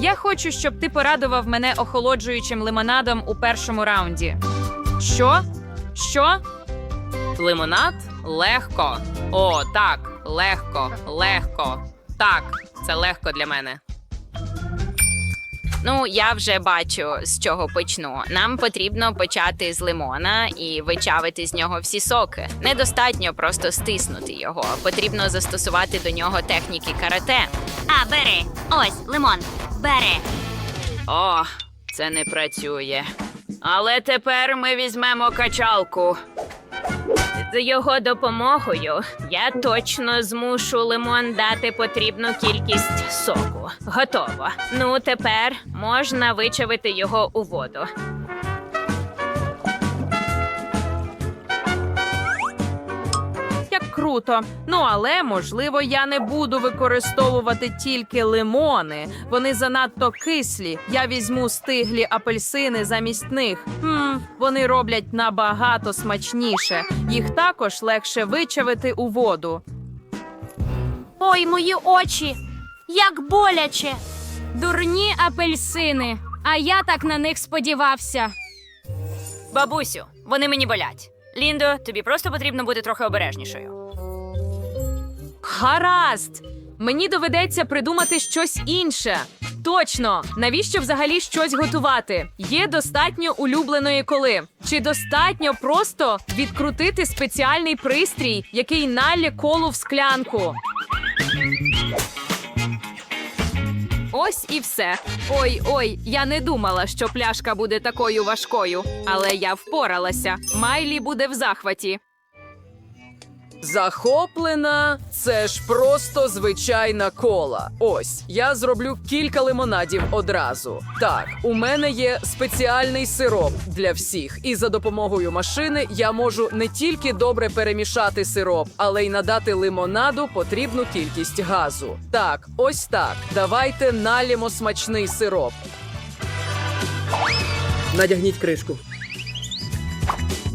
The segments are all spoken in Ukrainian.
Я хочу, щоб ти порадував мене охолоджуючим лимонадом у першому раунді. Що? Що? Лимонад легко. О, так, легко, легко. Так, це легко для мене. Ну, я вже бачу, з чого почну. Нам потрібно почати з лимона і вичавити з нього всі соки. Недостатньо просто стиснути його. Потрібно застосувати до нього техніки карате. А, бери. Ось, лимон. Бери. О, це не працює. Але тепер ми візьмемо качалку. З його допомогою я точно змушу лимон дати потрібну кількість соку. Готово. Ну, тепер можна вичавити його у воду. Круто. Ну але можливо я не буду використовувати тільки лимони. Вони занадто кислі. Я візьму стиглі апельсини замість них. Хм, вони роблять набагато смачніше. Їх також легше вичавити у воду. Ой, мої очі. Як боляче. Дурні апельсини. А я так на них сподівався. Бабусю, вони мені болять. Ліндо, тобі просто потрібно бути трохи обережнішою. Гаразд! Мені доведеться придумати щось інше. Точно, навіщо взагалі щось готувати? Є достатньо улюбленої коли. Чи достатньо просто відкрутити спеціальний пристрій, який налє колу в склянку? Ось і все. Ой, ой, я не думала, що пляшка буде такою важкою, але я впоралася. Майлі буде в захваті. Захоплена, це ж просто звичайна кола. Ось я зроблю кілька лимонадів одразу. Так, у мене є спеціальний сироп для всіх, і за допомогою машини я можу не тільки добре перемішати сироп, але й надати лимонаду потрібну кількість газу. Так, ось так. Давайте налємо смачний сироп. Надягніть кришку.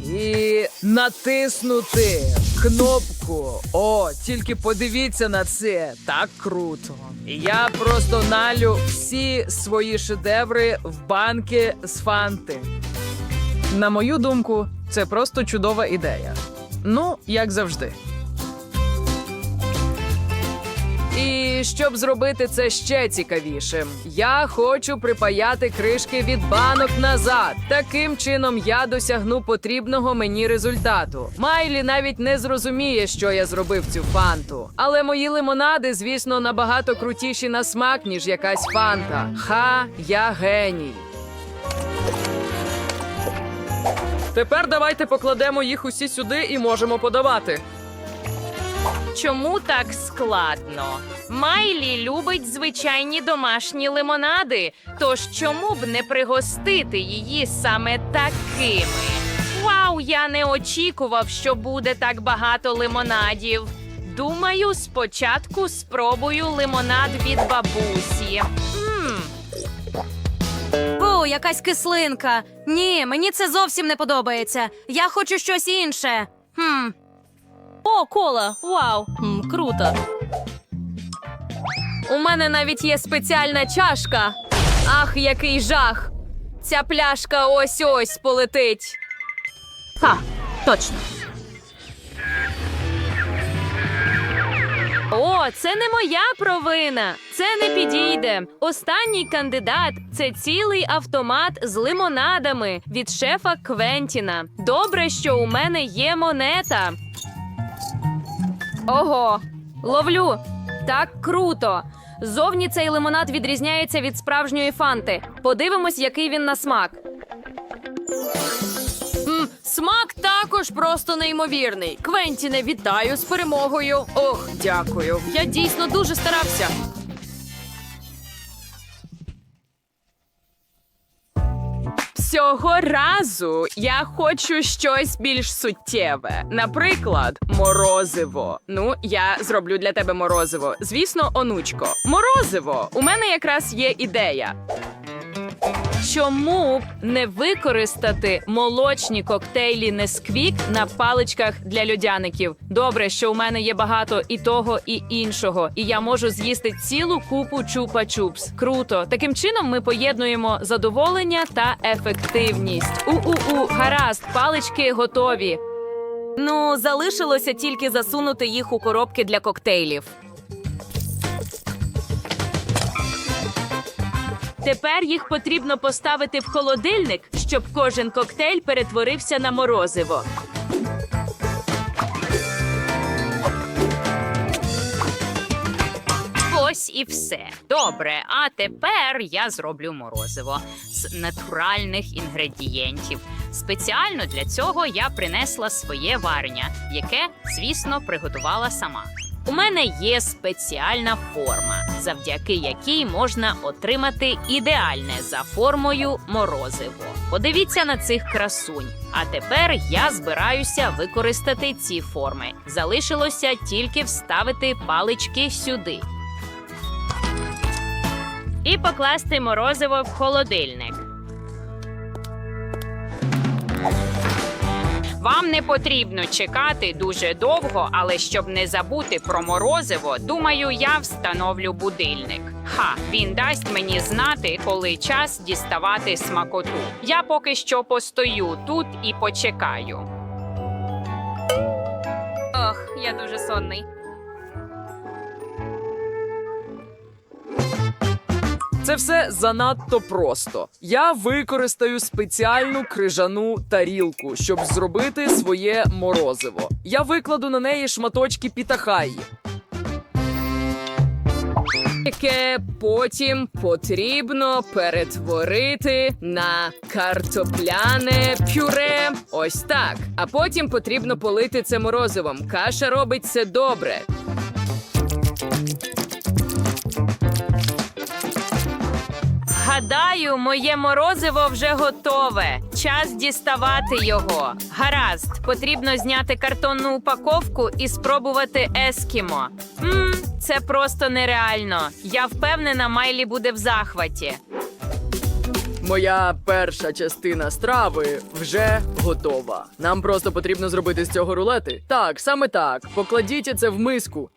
І натиснути кнопку. О, тільки подивіться на це. Так круто. Я просто налю всі свої шедеври в банки з фанти. На мою думку, це просто чудова ідея. Ну, як завжди. І щоб зробити це ще цікавішим, я хочу припаяти кришки від банок назад. Таким чином я досягну потрібного мені результату. Майлі навіть не зрозуміє, що я зробив цю фанту. Але мої лимонади, звісно, набагато крутіші на смак, ніж якась фанта. Ха, я геній. Тепер давайте покладемо їх усі сюди і можемо подавати. Чому так складно? Майлі любить звичайні домашні лимонади. Тож чому б не пригостити її саме такими? Вау, я не очікував, що буде так багато лимонадів. Думаю, спочатку спробую лимонад від бабусі. Мм, Фу, якась кислинка. Ні, мені це зовсім не подобається. Я хочу щось інше. Хм. О, кола! Вау! Хм, круто. У мене навіть є спеціальна чашка. Ах, який жах! Ця пляшка ось ось полетить. Ха, точно. О, це не моя провина. Це не підійде. Останній кандидат це цілий автомат з лимонадами від шефа Квентіна. Добре, що у мене є монета. Ого, ловлю. Так круто. Зовні цей лимонад відрізняється від справжньої фанти. Подивимось, який він на смак. М, смак також просто неймовірний. Квентіне, вітаю з перемогою. Ох, дякую. Я дійсно дуже старався. Цього разу я хочу щось більш суттєве. Наприклад, морозиво. Ну, я зроблю для тебе морозиво. Звісно, онучко. Морозиво. У мене якраз є ідея. Чому б не використати молочні коктейлі Несквік на паличках для льодяників? Добре, що у мене є багато і того, і іншого, і я можу з'їсти цілу купу чупа-чупс. Круто. Таким чином ми поєднуємо задоволення та ефективність. У-у-у, гаразд, палички готові. Ну, залишилося тільки засунути їх у коробки для коктейлів. Тепер їх потрібно поставити в холодильник, щоб кожен коктейль перетворився на морозиво. Ось і все. Добре, а тепер я зроблю морозиво з натуральних інгредієнтів. Спеціально для цього я принесла своє варення, яке, звісно, приготувала сама. У мене є спеціальна форма, завдяки якій можна отримати ідеальне за формою морозиво. Подивіться на цих красунь. А тепер я збираюся використати ці форми. Залишилося тільки вставити палички сюди. І покласти морозиво в холодильник. Вам не потрібно чекати дуже довго, але щоб не забути про морозиво, думаю, я встановлю будильник. Ха, він дасть мені знати, коли час діставати смакоту. Я поки що постою тут і почекаю. Ох, я дуже сонний. Це все занадто просто. Я використаю спеціальну крижану тарілку, щоб зробити своє морозиво. Я викладу на неї шматочки пітахаї. Яке потім потрібно перетворити на картопляне пюре. Ось так. А потім потрібно полити це морозивом. Каша робить це добре. Гадаю, моє морозиво вже готове. Час діставати його. Гаразд, потрібно зняти картонну упаковку і спробувати ескімо. Мм, це просто нереально. Я впевнена, Майлі буде в захваті. Моя перша частина страви вже готова. Нам просто потрібно зробити з цього рулети. Так, саме так. Покладіть це в миску.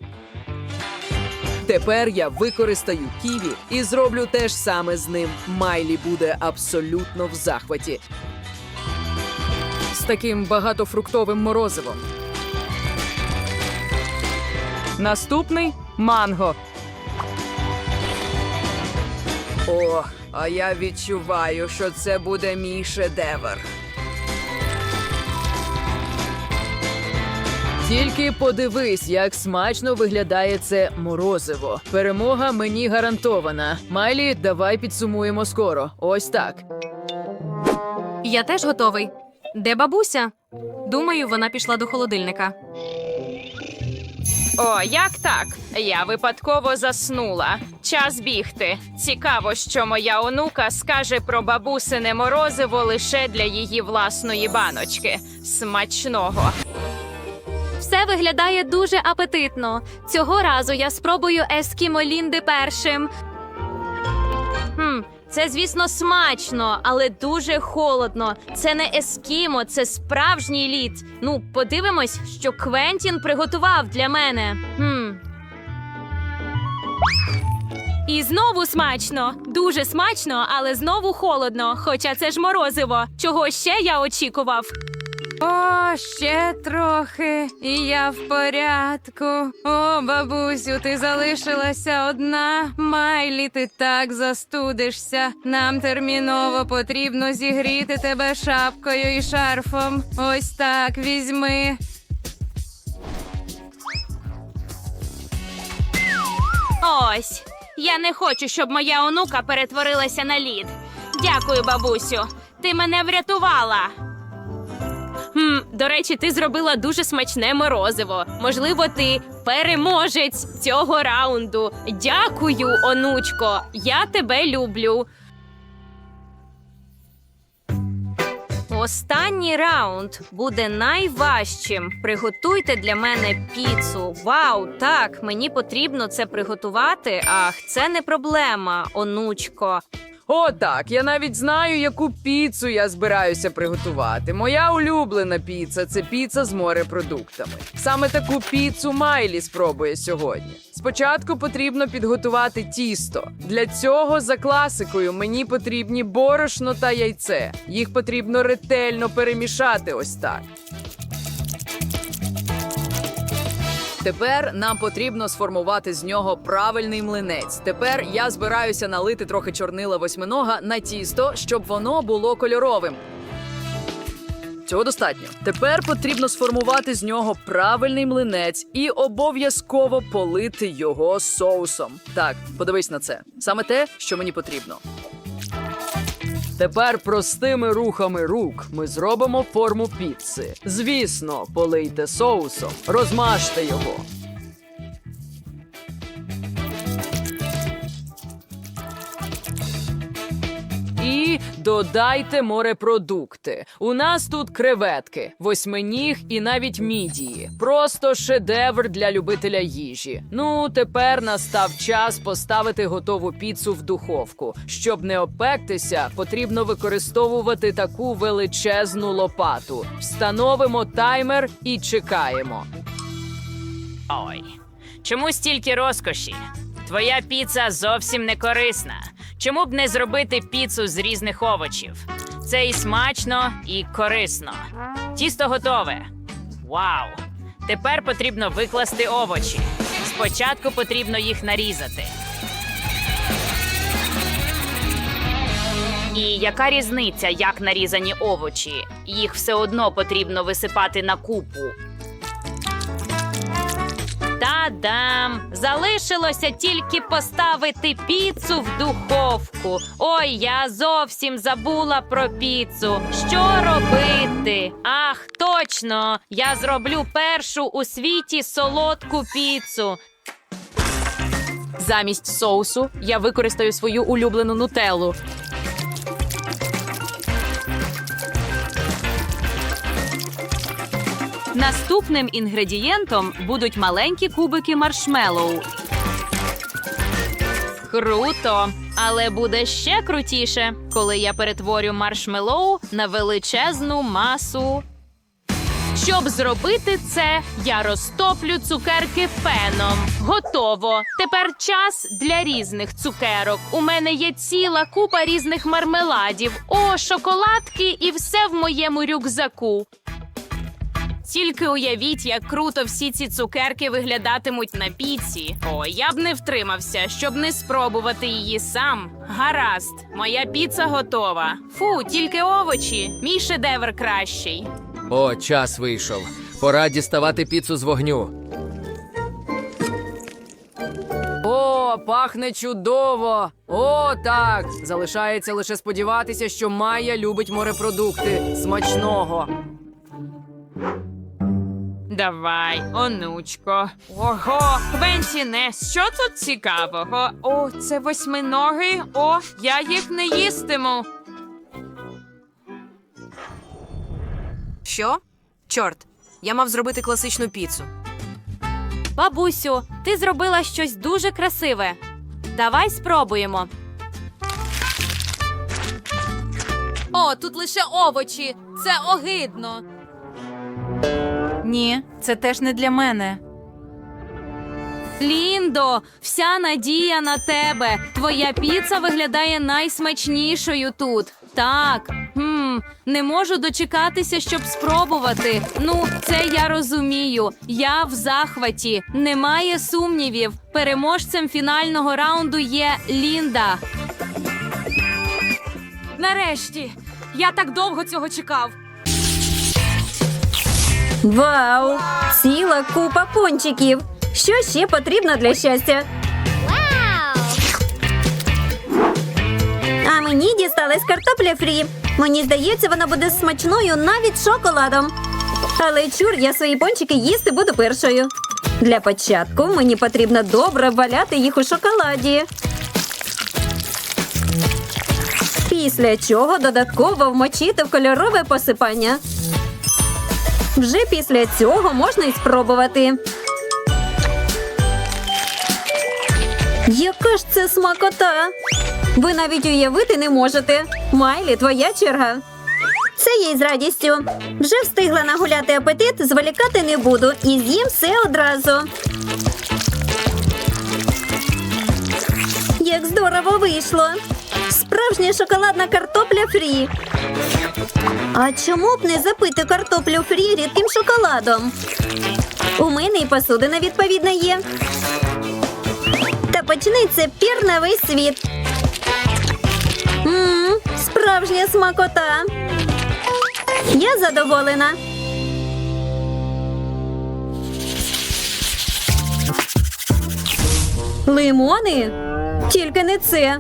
Тепер я використаю ківі і зроблю те ж саме з ним. Майлі буде абсолютно в захваті. З таким багатофруктовим морозивом. Наступний манго. О, а я відчуваю, що це буде мій шедевр. Тільки подивись, як смачно виглядає це морозиво. Перемога мені гарантована. Майлі, давай підсумуємо скоро. Ось так. Я теж готовий. Де бабуся? Думаю, вона пішла до холодильника. О, як так? Я випадково заснула. Час бігти. Цікаво, що моя онука скаже про бабусине морозиво лише для її власної баночки. Смачного. Все виглядає дуже апетитно. Цього разу я спробую ескімо Лінди першим. Хм, це, звісно, смачно, але дуже холодно. Це не ескімо, це справжній лід. Ну, подивимось, що Квентін приготував для мене. Хм. І знову смачно, дуже смачно, але знову холодно. Хоча це ж морозиво. Чого ще я очікував? О, ще трохи, і я в порядку. О, бабусю, ти залишилася одна. Майлі, ти так застудишся. Нам терміново потрібно зігріти тебе шапкою і шарфом. Ось так візьми. Ось. Я не хочу, щоб моя онука перетворилася на лід. Дякую, бабусю. Ти мене врятувала. Хм, до речі, ти зробила дуже смачне морозиво. Можливо, ти переможець цього раунду. Дякую, онучко. Я тебе люблю. Останній раунд буде найважчим. Приготуйте для мене піцу. Вау, так, мені потрібно це приготувати. Ах, це не проблема, онучко. О, так, я навіть знаю, яку піцу я збираюся приготувати. Моя улюблена піца це піца з морепродуктами. Саме таку піцу Майлі спробує сьогодні. Спочатку потрібно підготувати тісто. Для цього за класикою мені потрібні борошно та яйце. Їх потрібно ретельно перемішати ось так. Тепер нам потрібно сформувати з нього правильний млинець. Тепер я збираюся налити трохи чорнила восьминога на тісто, щоб воно було кольоровим. Цього достатньо. Тепер потрібно сформувати з нього правильний млинець і обов'язково полити його соусом. Так, подивись на це. Саме те, що мені потрібно. Тепер простими рухами рук ми зробимо форму піци. Звісно, полийте соусом, розмажте його. Додайте морепродукти. У нас тут креветки, восьминіг і навіть мідії. Просто шедевр для любителя їжі. Ну, тепер настав час поставити готову піцу в духовку. Щоб не опектися, потрібно використовувати таку величезну лопату. Встановимо таймер і чекаємо. Ой, чому стільки розкоші? Твоя піца зовсім не корисна. Чому б не зробити піцу з різних овочів? Це і смачно, і корисно. Тісто готове. Вау! Тепер потрібно викласти овочі. Спочатку потрібно їх нарізати. І яка різниця, як нарізані овочі? Їх все одно потрібно висипати на купу. Та-дам! Залишилося тільки поставити піцу в духовку. Ой, я зовсім забула про піцу. Що робити? Ах, точно! Я зроблю першу у світі солодку піцу. Замість соусу я використаю свою улюблену нутеллу. Наступним інгредієнтом будуть маленькі кубики маршмеллоу. Круто! Але буде ще крутіше, коли я перетворю маршмеллоу на величезну масу. Щоб зробити це, я розтоплю цукерки феном. Готово. Тепер час для різних цукерок. У мене є ціла купа різних мармеладів. О, шоколадки і все в моєму рюкзаку. Тільки уявіть, як круто всі ці цукерки виглядатимуть на піці. О, я б не втримався, щоб не спробувати її сам. Гаразд, моя піца готова. Фу, тільки овочі. Мій шедевр кращий. О, час вийшов. Пора діставати піцу з вогню. О, пахне чудово! О, так! Залишається лише сподіватися, що Майя любить морепродукти. Смачного. Давай, онучко. Ого, Квентіне, що тут цікавого? О, це восьминоги. О, я їх не їстиму. Що? Чорт, я мав зробити класичну піцу. Бабусю, ти зробила щось дуже красиве. Давай спробуємо. О, тут лише овочі. Це огидно. Ні, це теж не для мене. Ліндо, вся надія на тебе. Твоя піца виглядає найсмачнішою тут. Так, хм, не можу дочекатися, щоб спробувати. Ну, це я розумію. Я в захваті. Немає сумнівів. Переможцем фінального раунду є Лінда. Нарешті. Я так довго цього чекав. Вау! Ціла купа пончиків. Що ще потрібно для щастя? А мені дісталась картопля фрі. Мені здається, вона буде смачною навіть шоколадом. Але чур, я свої пончики їсти буду першою. Для початку мені потрібно добре валяти їх у шоколаді. Після чого додатково вмочити в кольорове посипання. Вже після цього можна і спробувати. Яка ж це смакота? Ви навіть уявити не можете. Майлі, твоя черга. Це їй з радістю. Вже встигла нагуляти апетит, зволікати не буду і з'їм все одразу. Як здорово вийшло. Справжня шоколадна картопля фрі. А чому б не запити картоплю фрі рідким шоколадом? У мене і посудина відповідна є. Та почнеться пір на весь світ. Мм, справжня смакота. Я задоволена. Лимони? Тільки не це.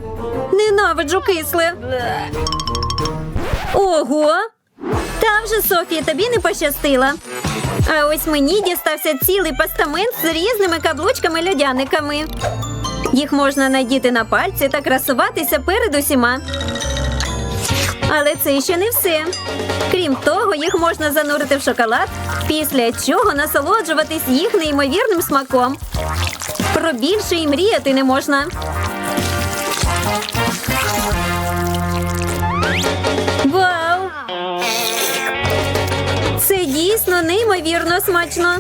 Ненавиджу кисле. Ого. Та вже Софія, тобі не пощастило. А ось мені дістався цілий постамент з різними каблучками-льодяниками. Їх можна надіти на пальці та красуватися перед усіма. Але це ще не все. Крім того, їх можна занурити в шоколад, після чого насолоджуватись їх неймовірним смаком. Про більше і мріяти не можна. Вау! Це дійсно неймовірно смачно.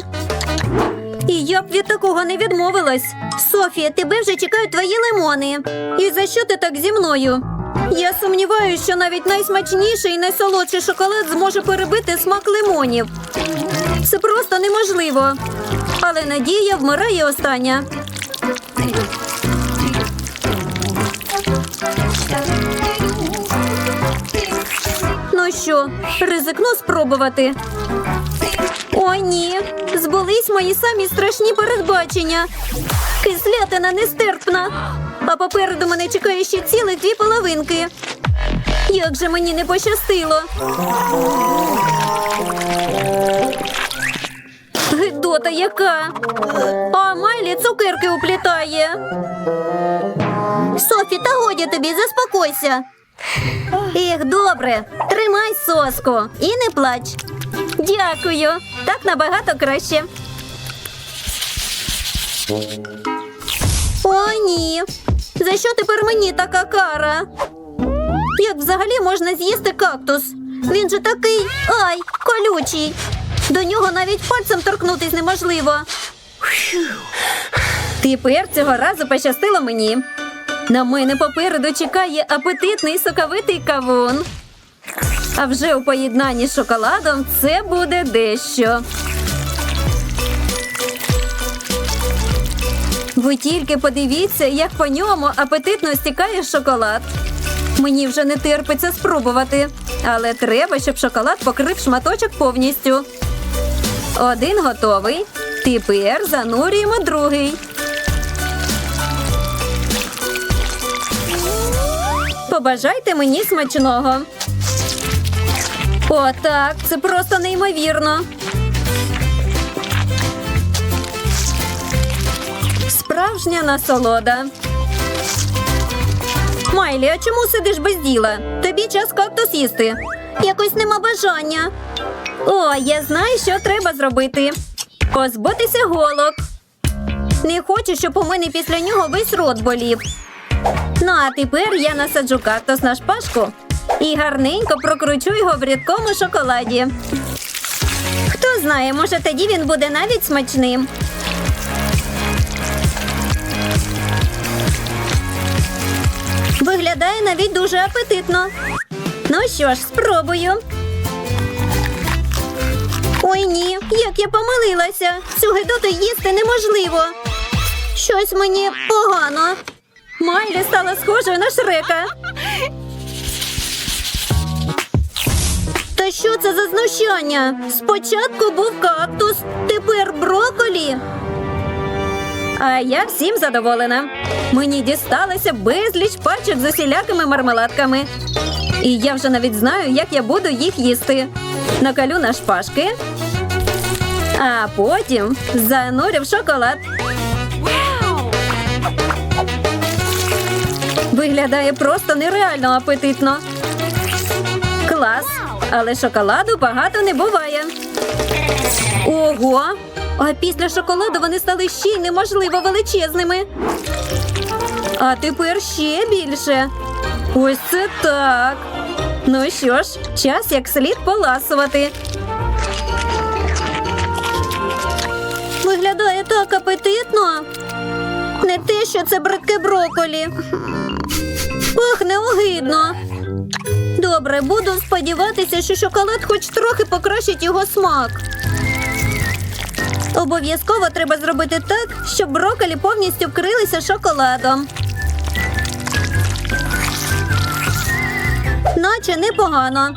І я б від такого не відмовилась. Софія, тебе вже чекають твої лимони. І за що ти так зі мною? Я сумніваюся, що навіть найсмачніший і найсолодший шоколад зможе перебити смак лимонів. Це просто неможливо. Але надія вмирає остання. Ну що, ризикну спробувати. О, ні. Збулись мої самі страшні передбачення. Кислятина нестерпна. А попереду мене чекає ще цілих дві половинки. Як же мені не пощастило. Гидота яка. А Майлі цукерки уплітає. Софі, та годі тобі, заспокойся. Ех, добре, тримай соску і не плач. Дякую. Так набагато краще. О, ні. За що тепер мені така кара? Як взагалі можна з'їсти кактус? Він же такий ай, колючий. До нього навіть пальцем торкнутись неможливо. Тепер цього разу пощастило мені. На мене попереду чекає апетитний соковитий кавун. А вже у поєднанні з шоколадом це буде дещо. Ви тільки подивіться, як по ньому апетитно стікає шоколад. Мені вже не терпиться спробувати, але треба, щоб шоколад покрив шматочок повністю. Один готовий. Тепер занурюємо другий. Побажайте мені смачного. О, так, це просто неймовірно. Справжня насолода. Майлі, а чому сидиш без діла? Тобі час кактус їсти. Якось нема бажання. О, я знаю, що треба зробити. Позбутися голок. Не хочу, щоб у мене після нього весь рот болів. Ну, а тепер я насаджу кактус на шпажку і гарненько прокручу його в рідкому шоколаді. Хто знає, може тоді він буде навіть смачним. Виглядає навіть дуже апетитно. Ну що ж, спробую. Ой ні, як я помилилася. Цю гидоту їсти неможливо. Щось мені погано. Майлі стала схожою на шрека. Та що це за знущання? Спочатку був кактус, тепер броколі. А я всім задоволена. Мені дісталося безліч пачок з усілякими мармеладками. І я вже навіть знаю, як я буду їх їсти. Накалю на шпажки, а потім занурю в шоколад. Виглядає просто нереально апетитно. Клас. Але шоколаду багато не буває. Ого! А після шоколаду вони стали ще й неможливо величезними. А тепер ще більше. Ось це так. Ну що ж, час як слід поласувати. Виглядає так апетитно. Те, що це бридке броколі. Пахне огидно. Добре, буду сподіватися, що шоколад хоч трохи покращить його смак. Обов'язково треба зробити так, щоб броколі повністю вкрилися шоколадом. Наче непогано.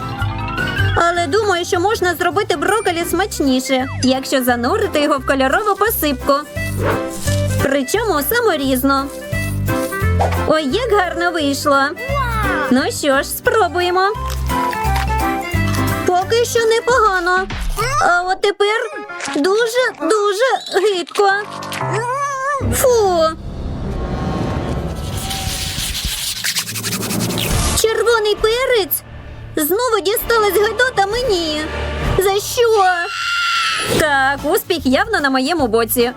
Але думаю, що можна зробити броколі смачніше, якщо занурити його в кольорову посипку. Причому саморізно. Ой, як гарно вийшло. Ну що ж, спробуємо. Поки що непогано. А от тепер дуже дуже гидко. Фу. Червоний перець. Знову дісталась гидота мені. За що? Так, успіх явно на моєму боці.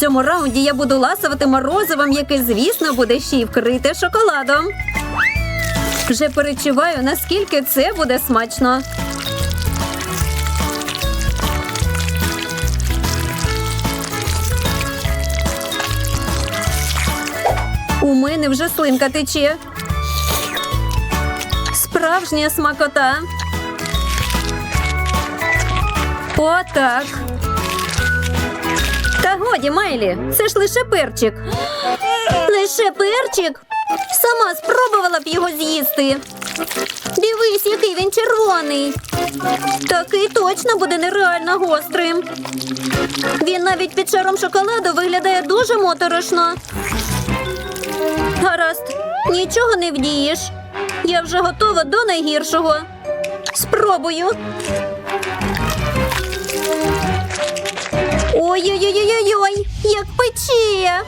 Цьому раунді я буду ласувати морозивом, яке, звісно, буде ще й вкрите шоколадом. Вже перечуваю, наскільки це буде смачно. У мене вже слинка тече. Справжня смакота. Отак. Годі, Майлі, це ж лише перчик. Лише перчик? Сама спробувала б його з'їсти. Дивись, який він червоний. Такий точно буде нереально гострим. Він навіть під шаром шоколаду виглядає дуже моторошно. Гаразд, нічого не вдієш. Я вже готова до найгіршого. Спробую. Ой-ой-ой-ой-ой, як пече.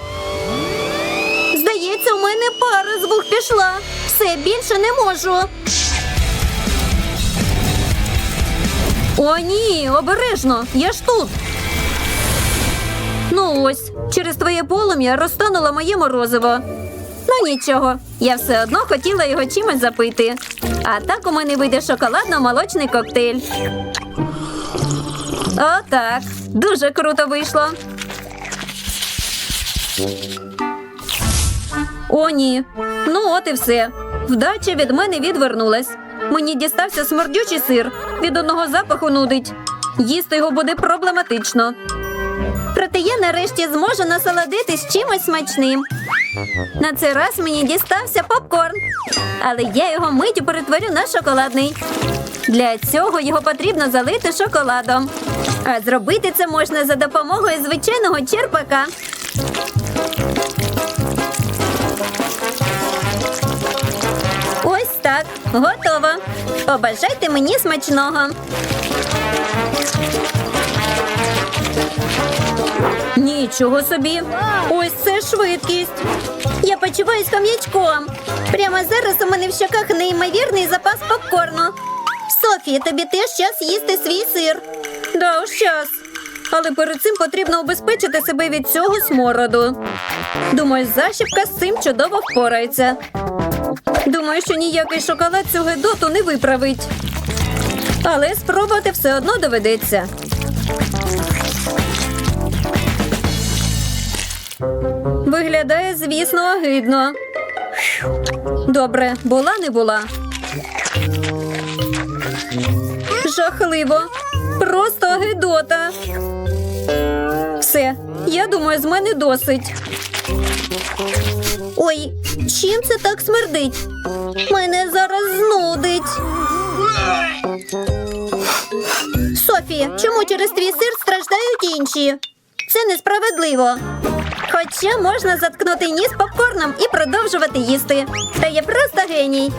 Здається, у мене пара з вух пішла. Все більше не можу. О, ні, обережно, я ж тут. Ну ось, через твоє полум'я розтануло моє морозиво. Ну нічого, я все одно хотіла його чимось запити. А так у мене вийде шоколадно-молочний коктейль. Отак. Дуже круто вийшло. О, ні. Ну, от і все. Вдача від мене відвернулась. Мені дістався смердючий сир. Від одного запаху нудить. Їсти його буде проблематично. Проте я нарешті зможу насолодитись чимось смачним. На цей раз мені дістався попкорн, але я його миттю перетворю на шоколадний. Для цього його потрібно залити шоколадом. А зробити це можна за допомогою звичайного черпака. Ось так, готово. Побажайте мені смачного. Нічого собі. Ось це швидкість. Я почуваюсь хам'ячком. Прямо зараз у мене в щоках неймовірний запас попкорну. Софія, тобі теж час їсти свій сир. Да, уж час. Але перед цим потрібно убезпечити себе від цього смороду. Думаю, защіпка з цим чудово впорається. Думаю, що ніякий шоколад цю гидоту не виправить. Але спробувати все одно доведеться. Виглядає, звісно, огидно. Добре, була не була. Жахливо. Просто гидота. Все, я думаю, з мене досить. Ой, чим це так смердить? Мене зараз знудить. Софі, чому через твій сир страждають інші? Це несправедливо. Хоча можна заткнути ніс попкорном і продовжувати їсти. Та я просто геній.